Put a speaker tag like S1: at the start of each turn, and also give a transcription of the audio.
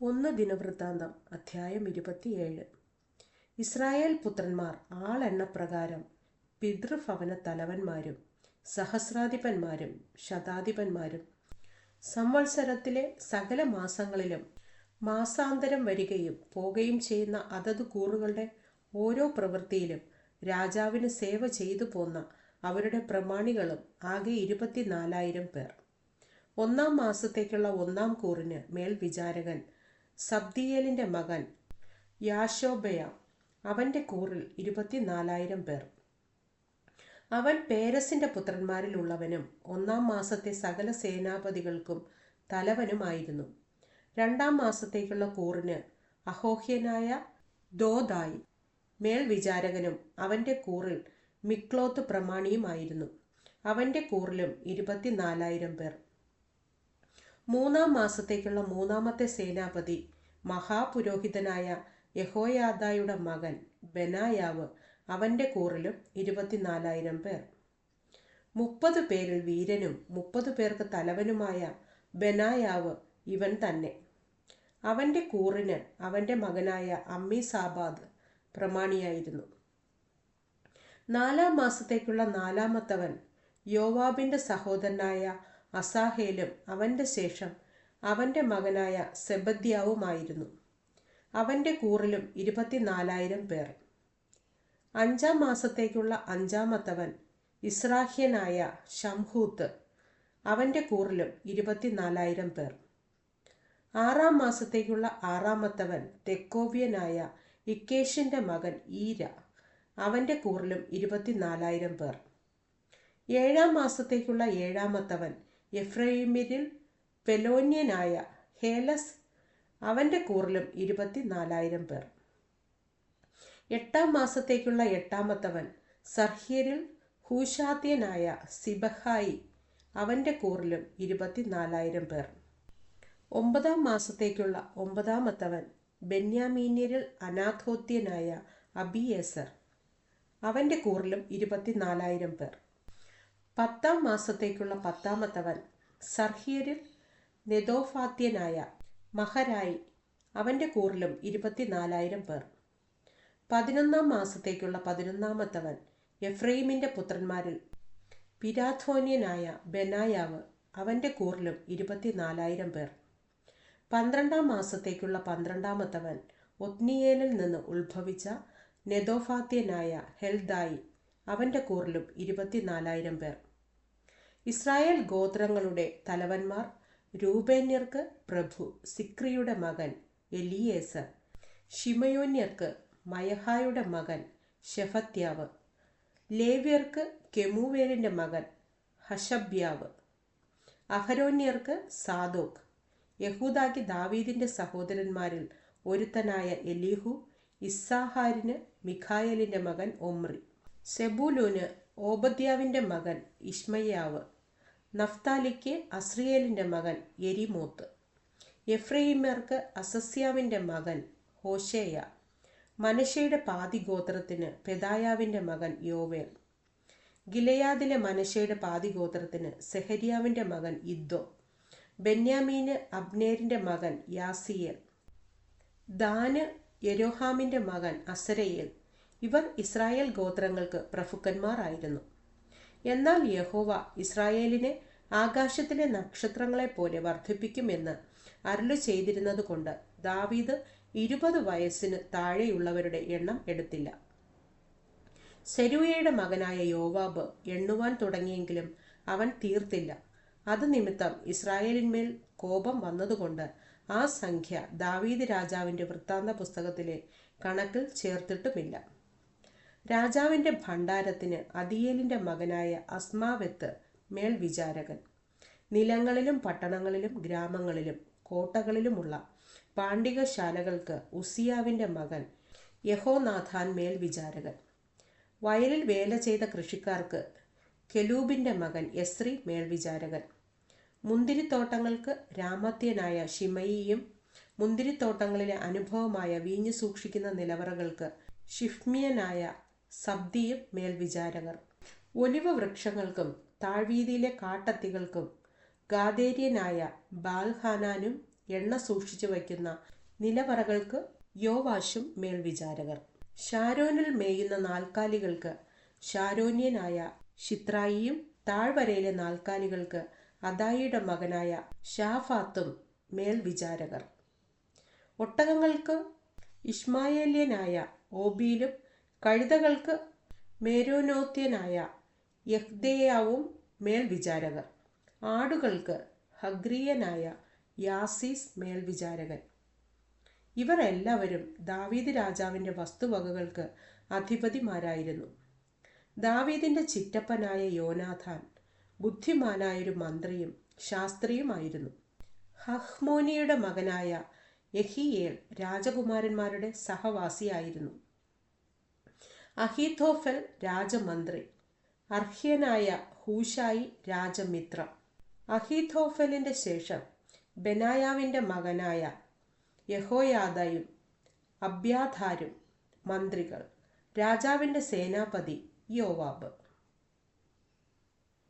S1: ഒന്ന് ദിനവൃത്താന്തം അധ്യായം ഇരുപത്തിയേഴ്. ഇസ്രായേൽ പുത്രന്മാർ ആളെണ്ണപ്രകാരം പിതൃഭവന തലവന്മാരും സഹസ്രാധിപന്മാരും ശതാധിപന്മാരും സംവത്സരത്തിലെ സകല മാസങ്ങളിലും മാസാന്തരം വരികയും പോകുകയും ചെയ്യുന്ന അതത് കൂറുകളുടെ ഓരോ പ്രവൃത്തിയിലും രാജാവിന് സേവ ചെയ്തു പോന്ന അവരുടെ പ്രമാണികളും ആകെ ഇരുപത്തിനാലായിരം പേർ. ഒന്നാം മാസത്തേക്കുള്ള ഒന്നാം കൂറിന് മേൽവിചാരകൻ സബ്ദിയേലിന്റെ മകൻ യാശോബയ അവന്റെ കൂറിൽ ഇരുപത്തിനാലായിരം പേർ. അവൻ പേരസിന്റെ പുത്രന്മാരിലുള്ളവനും ഒന്നാം മാസത്തെ സകല സേനാപതികൾക്കും തലവനുമായിരുന്നു. രണ്ടാം മാസത്തേക്കുള്ള കൂറിന് അഹോഹ്യനായ ദോദായി മേൽവിചാരകനും അവന്റെ കൂറിൽ മിക്ലോത്ത് പ്രമാണിയുമായിരുന്നു. അവന്റെ കൂറിലും ഇരുപത്തിനാലായിരം പേർ. മൂന്നാം മാസത്തേക്കുള്ള മൂന്നാമത്തെ സേനാപതി മഹാപുരോഹിതനായ യഹോയാദായുടെ മകൻ ബെനായാവ് അവന്റെ കൂറിലും ഇരുപത്തിനാലായിരം പേർ. മുപ്പത് പേരിൽ വീരനും മുപ്പത് പേർക്ക് തലവനുമായ ബെനായാവ് ഇവൻ തന്നെ. അവന്റെ കൂറിന് അവന്റെ മകനായ അമ്മി സാബാദ് പ്രമാണിയായിരുന്നു. നാലാം മാസത്തേക്കുള്ള നാലാമത്തവൻ യോവാബിന്റെ സഹോദരനായ അസാഹേലും അവന്റെ ശേഷം അവന്റെ മകനായ സെബദ്യാവുമായിരുന്നു. അവന്റെ കൂറിലും ഇരുപത്തിനാലായിരം പേർ. അഞ്ചാം മാസത്തേക്കുള്ള അഞ്ചാമത്തവൻ ഇസ്രാഹ്യനായ ഷംഹൂത്ത് അവന്റെ കൂറിലും ഇരുപത്തിനാലായിരം പേർ. ആറാം മാസത്തേക്കുള്ള ആറാമത്തവൻ തെക്കോവ്യനായ ഇക്കേഷിന്റെ മകൻ ഈര. അവന്റെ കൂറിലും ഇരുപത്തിനാലായിരം പേർ. ഏഴാം മാസത്തേക്കുള്ള ഏഴാമത്തവൻ എഫ്രൈമിരിൽ പെലോന്യനായ ഹേലസ് അവന്റെ കൂറിലും ഇരുപത്തിനാലായിരം പേർ. എട്ടാം മാസത്തേക്കുള്ള എട്ടാമത്തവൻ സർഹ്യരിൽ ഹൂഷാത്യനായ സിബഹായി അവന്റെ കൂറിലും ഇരുപത്തിനാലായിരം പേർ. ഒമ്പതാം മാസത്തേക്കുള്ള ഒമ്പതാമത്തവൻ ബെന്യാമീന്യരിൽ അനാഥോത്യനായ അബിയേസർ അവന്റെ കൂറിലും ഇരുപത്തിനാലായിരം പേർ. പത്താം മാസത്തേക്കുള്ള പത്താമത്തവൻ സർഹിയരിൽ നെതോഫാത്യനായ മഹരായി. അവന്റെ കൂറിലും ഇരുപത്തിനാലായിരം പേർ. പതിനൊന്നാം മാസത്തേക്കുള്ള പതിനൊന്നാമത്തവൻ എഫ്രൈമിന്റെ പുത്രന്മാരിൽ പിരാധോന്യനായ ബെനായാവ്. അവന്റെ കൂറിലും ഇരുപത്തിനാലായിരം പേർ. പന്ത്രണ്ടാം മാസത്തേക്കുള്ള പന്ത്രണ്ടാമത്തവൻ ഒത്നിയേലിൽ നിന്ന് ഉത്ഭവിച്ച നെതോഫാത്യനായ ഹെൽദായി. അവന്റെ കൂറിലും ഇരുപത്തിനാലായിരം പേർ. ഇസ്രായേൽ ഗോത്രങ്ങളുടെ തലവന്മാർ രൂപേന്യർക്ക് പ്രഭു സിക്രിയുടെ മകൻ എലിയേസർ ഷിമയോന്യർക്ക് മയഹായുടെ മകൻ ഷെഫത്യാവ് ലേവ്യർക്ക് കെമുവേലിന്റെ മകൻ ഹഷബ്യാവ് അഹരോന്യർക്ക് സാദോക് യഹൂദാക്ക് ദാവീദിന്റെ സഹോദരന്മാരിൽ ഒരുത്തനായ എലീഹു ഇസ്സാഹാരിന് മിഖായലിന്റെ മകൻ ഒമ്രി. സെബൂലൂന് ഓബദ്യാവിന്റെ മകൻ ഇഷ്മയ്യാവ് നഫ്താലിക്ക് അസ്രിയേലിന്റെ മകൻ എരിമോത്ത് എഫ്രൈമർക്ക് അസസ്യാവിന്റെ മകൻ ഹോഷേയ മനശയുടെ പാതിഗോത്രത്തിന് പെദായാവിന്റെ മകൻ യോവേൽ ഗിലയാദിലെ മനശയുടെ പാതിഗോത്രത്തിന് സെഹരിയാവിന്റെ മകൻ ഇദ്ദോ ബെന്യാമീന് അബ്നേരിന്റെ മകൻ യാസിയേൽ ദാന് യരോഹാമിന്റെ മകൻ അസരയേൽ ഇവർ ഇസ്രായേൽ ഗോത്രങ്ങൾക്ക് പ്രഭുക്കന്മാരായിരുന്നു. എന്നാൽ യഹോവ ഇസ്രായേലിനെ ആകാശത്തിലെ നക്ഷത്രങ്ങളെപ്പോലെ വർദ്ധിപ്പിക്കുമെന്ന് അരുളു ചെയ്തിരുന്നതുകൊണ്ട് ദാവീദ് ഇരുപത് വയസ്സിന് താഴെയുള്ളവരുടെ എണ്ണം എടുത്തില്ല. സെരുവയുടെ മകനായ യോവാബ് എണ്ണുവാൻ തുടങ്ങിയെങ്കിലും അവൻ തീർത്തില്ല. അത് നിമിത്തം ഇസ്രായേലിന്മേൽ കോപം വന്നതുകൊണ്ട് ആ സംഖ്യ ദാവീദ് രാജാവിന്റെ വൃത്താന്ത പുസ്തകത്തിലെ കണക്കിൽ ചേർത്തിട്ടുമില്ല. രാജാവിന്റെ ഭണ്ഡാരത്തിന് അതിയേലിന്റെ മകനായ അസ്മാവെത്ത് മേൽവിചാരകൻ നിലങ്ങളിലും പട്ടണങ്ങളിലും ഗ്രാമങ്ങളിലും കോട്ടകളിലുമുള്ള പാണ്ഡികശാലകൾക്ക് ഉസിയാവിന്റെ മകൻ യഹോനാഥാൻ മേൽവിചാരകൻ വയലിൽ വേല ചെയ്ത കൃഷിക്കാർക്ക് കെലൂബിന്റെ മകൻ യസ്രി മേൽവിചാരകൻ മുന്തിരിത്തോട്ടങ്ങൾക്ക് രാമത്യനായ ഷിമയിയും മുന്തിരിത്തോട്ടങ്ങളിലെ അനുഭവമായ വീഞ്ഞു സൂക്ഷിക്കുന്ന നിലവറകൾക്ക് ഷിഫ്മിയനായ സബ്ദിയും മേൽവിചാരകർ. ഒലിവ് വൃക്ഷങ്ങൾക്കും താഴ്വീതിയിലെ കാട്ടത്തികൾക്കും ഗാദേര്യനായ ബാൽഹാനാനും എണ്ണ സൂക്ഷിച്ചു വയ്ക്കുന്ന നിലവറകൾക്ക് യോവാശും മേൽവിചാരകർ. ഷാരോനിൽ മേയുന്ന നാൽക്കാലികൾക്ക് ഷാരോന്യനായ ഷിത്രായിയും താഴ്വരയിലെ നാൽക്കാലികൾക്ക് അദായിയുടെ മകനായ ഷാഫാത്തും മേൽവിചാരകർ. ഒട്ടകങ്ങൾക്ക് ഇഷ്മായേലിയനായ ഓബീലും കഴുതകൾക്ക് മേരോനോത്യനായ യഹ്ദേയാവും മേൽവിചാരകർ. ആടുകൾക്ക് ഹഗ്രിയനായ യാസീസ് മേൽവിചാരകൻ. ഇവർ എല്ലാവരും ദാവീദ് രാജാവിന്റെ വസ്തുവകകൾക്ക് അധിപതിമാരായിരുന്നു. ദാവീദിന്റെ ചിറ്റപ്പനായ യോനാഥാൻ ബുദ്ധിമാനായൊരു മന്ത്രിയും ശാസ്ത്രിയുമായിരുന്നു. ഹഹ്മോനിയുടെ മകനായ യഹിയേൽ രാജകുമാരന്മാരുടെ സഹവാസിയായിരുന്നു. അഹീഥോഫൽ രാജമന്ത്രി. അർഹ്യനായ ഹൂഷായി രാജമിത്രം. അഹീഥോഫലിന്റെ ശേഷം ബെനായാവിന്റെ മകനായ യഹോയാദയും അബ്യാധാരും മന്ത്രികൾ. രാജാവിന്റെ സേനാപതി യോവാബ്.